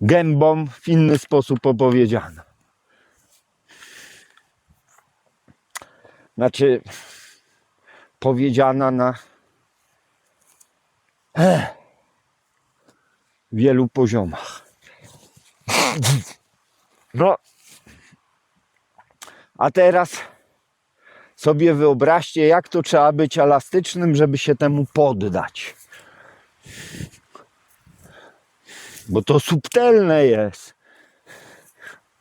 gębą w inny sposób opowiedziana. Znaczy, powiedziana na eh, wielu poziomach. No, a teraz sobie wyobraźcie, jak to trzeba być elastycznym, żeby się temu poddać. Bo to subtelne jest.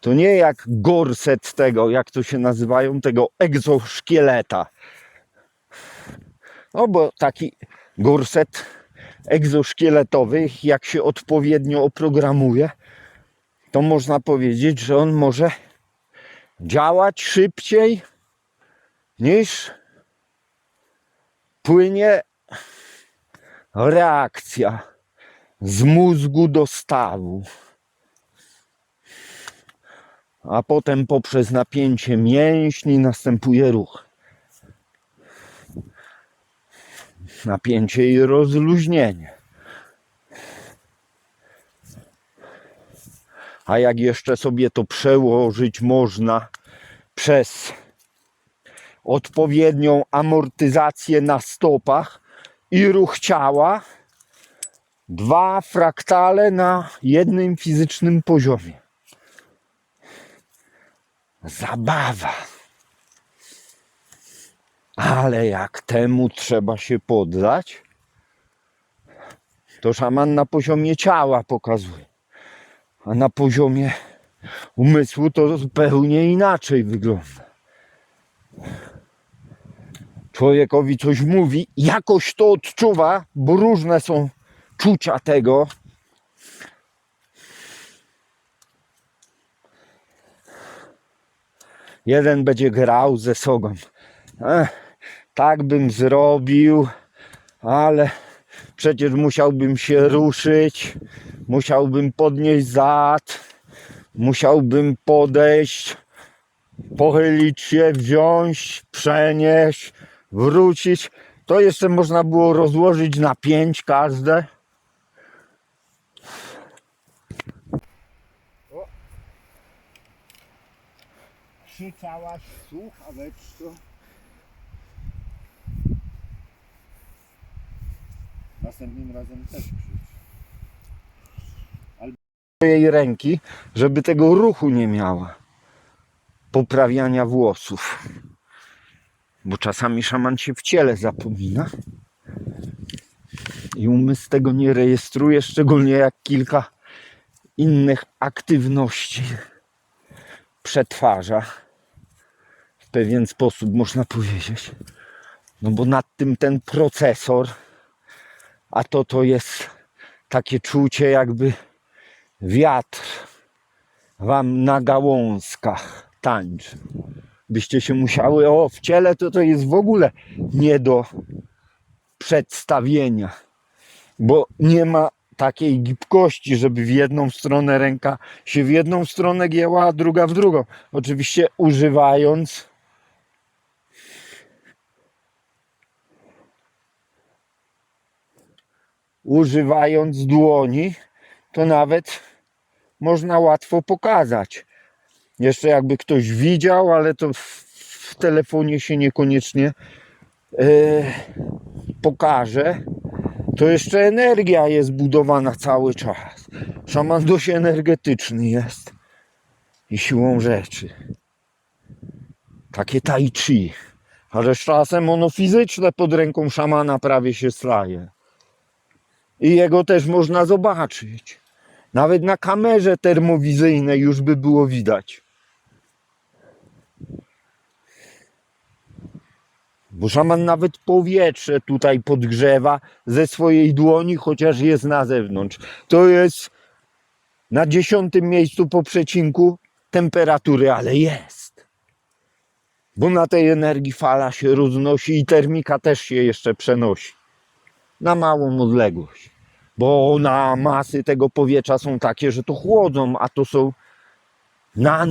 To nie jak gorset tego, jak to się nazywają, tego egzoszkieleta. No bo taki gorset egzoszkieletowy, jak się odpowiednio oprogramuje, to można powiedzieć, że on może działać szybciej niż płynie reakcja z mózgu do stawu. A potem poprzez napięcie mięśni następuje ruch. Napięcie i rozluźnienie. A jak jeszcze sobie to przełożyć można przez odpowiednią amortyzację na stopach i ruch ciała, dwa fraktale na jednym fizycznym poziomie. Zabawa. Ale jak temu trzeba się poddać, to szaman na poziomie ciała pokazuje. A na poziomie umysłu to zupełnie inaczej wygląda. Człowiekowi coś mówi, jakoś to odczuwa, bo różne są czucia tego. Jeden będzie grał ze sobą. Ech, tak bym zrobił, ale przecież musiałbym się ruszyć, musiałbym podnieść zad, musiałbym podejść, pochylić się, wziąć, przenieść, wrócić. To jeszcze można było rozłożyć na pięć każde. Krzyczałaś słuchaweczko. Następnym razem też krzycz. Albo jej ręki, żeby tego ruchu nie miała. Poprawiania włosów. Bo czasami szaman się w ciele zapomina. I umysł tego nie rejestruje, szczególnie jak kilka innych aktywności przetwarza pewien sposób, można powiedzieć. No bo nad tym ten procesor, a to to jest takie czucie, jakby wiatr wam na gałązkach tańczy. Byście się musiały, o w ciele to to jest w ogóle nie do przedstawienia, bo nie ma takiej gibkości, żeby w jedną stronę ręka się w jedną stronę gięła, a druga w drugą. Oczywiście używając używając dłoni, to nawet można łatwo pokazać. Jeszcze jakby ktoś widział, ale to w, telefonie się niekoniecznie e, pokaże to jeszcze energia jest budowana cały czas. Szaman dość energetyczny jest. I siłą rzeczy. Takie tai chi. Ale czasem ono fizyczne pod ręką szamana prawie się staje. I jego też można zobaczyć. Nawet na kamerze termowizyjnej już by było widać. Bo szaman nawet powietrze tutaj podgrzewa ze swojej dłoni, chociaż jest na zewnątrz. To jest na dziesiątym miejscu po przecinku temperatury, ale jest. Bo na tej energii fala się roznosi i termika też się jeszcze przenosi. Na małą odległość. Bo na masy tego powietrza są takie, że to chłodzą, a to są nano